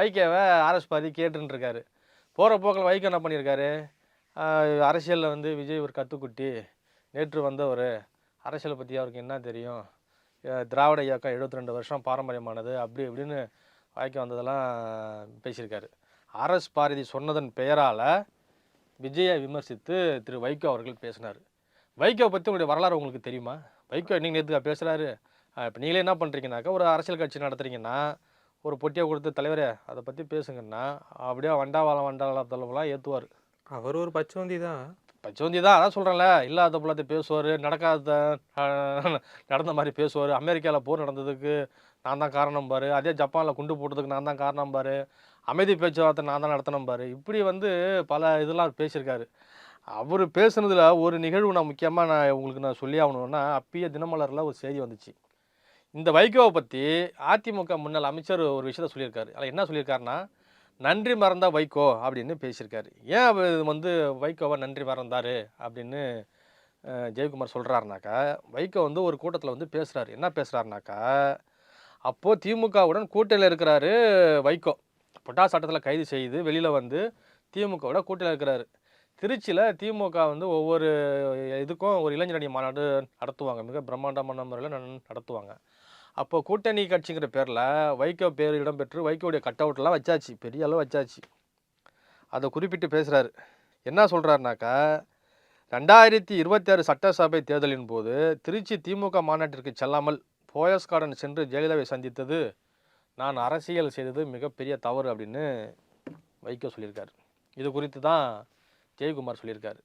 வைகேவை RS பாதி கேட்டுருக்காரு போகிற போக்கில் வைகோ என்ன பண்ணியிருக்காரு? அரசியலில் வந்து விஜய் ஒரு கத்துக்குட்டி. நேற்று வந்தவர். அரசியலை பற்றி அவருக்கு என்ன தெரியும்? திராவிட இயக்கம் 72 ரெண்டு வருஷம் பாரம்பரியமானது. அப்படி இப்படின்னு வாய்க்க வந்ததெல்லாம் பேசியிருக்காரு. ஆர்எஸ் பாரதி சொன்னதன் பெயரால் விஜயை விமர்சித்து திரு வைகோ அவர்கள் பேசினார். வைகோ பற்றி உங்களுடைய வரலாறு உங்களுக்கு தெரியுமா? வைகோ நீங்கள் நேற்றுக்கா பேசுகிறாரு இப்போ நீங்களே என்ன பண்ணுறீங்கனாக்கா ஒரு அரசியல் கட்சி நடத்துறீங்கன்னா ஒரு பொட்டியை கொடுத்து தலைவரே அதை பற்றி பேசுங்கன்னா அப்படியே வண்டாவாளம் வண்டாவாளத்தெல்லாம் ஏற்றுவார் அவர் ஒரு பச்சோந்தி தான். பச்சோந்தி தான் அதான் சொல்கிறேன்ல இல்லாத புள்ளத்தை பேசுவார் நடக்காத நடந்த மாதிரி பேசுவார். அமெரிக்காவில் போர் நடந்ததுக்கு நான் தான் காரணம் பாரு. அதே ஜப்பானில் குண்டு போட்டதுக்கு நான் தான் காரணம் பாரு. அமைதி பேச்சுவார்த்தை நான் தான் நடத்தணும் பாரு. இப்படி வந்து பல இதெல்லாம் பேசியிருக்காரு. அவர் பேசுனதில் ஒரு நிகழ்வு நான் முக்கியமாக நான் உங்களுக்கு நான் சொல்லி ஆகணும்னா அப்பயே தினமலரில் ஒரு செய்தி வந்துச்சு. இந்த வைகோவை பற்றி அதிமுக முன்னாள் அமைச்சர் ஒரு விஷயத்த சொல்லியிருக்காரு. அதில் என்ன சொல்லியிருக்காருன்னா நன்றி மறந்தா வைகோ அப்படின்னு பேசியிருக்காரு. ஏன் இது வந்து வைகோவை நன்றி மறந்தார் அப்படின்னு ஜெயக்குமார் சொல்கிறாருனாக்கா வைகோ வந்து ஒரு கூட்டத்தில் வந்து பேசுகிறாரு என்ன பேசுகிறாருனாக்கா அப்போது திமுகவுடன் கூட்டணியில் இருக்கிறாரு வைகோ. பொட்டா சட்டத்தில் கைது செய்து வெளியில் வந்து திமுகவோட கூட்டணியில் இருக்கிறாரு. திருச்சியில் திமுக வந்து ஒவ்வொரு இதுக்கும் ஒரு இளைஞரணி மாநாடு நடத்துவாங்க. மிக பிரம்மாண்டமான முறையில் நடத்துவாங்க. அப்போ கூட்டணி கட்சிங்கிற பேரில் வைகோ பேர் இடம்பெற்று வைகோடைய கட் அவுட்லாம் வச்சாச்சு. பெரிய அளவு வச்சாச்சு. அதை குறிப்பிட்டு பேசுகிறாரு என்ன சொல்கிறாருனாக்கா ரெண்டாயிரத்தி இருபத்தி ஆறு சட்டசபை தேர்தலின் போது திருச்சி திமுக மாநாட்டிற்கு செல்லாமல் போயஸ் கார்டன் சென்று ஜெயலலிதாவை சந்தித்தது நான் அரசியல் செய்தது மிகப்பெரிய தவறு அப்படின்னு வைகோ சொல்லியிருக்காரு. இது குறித்து தான் ஜெயக்குமார் சொல்லியிருக்காரு.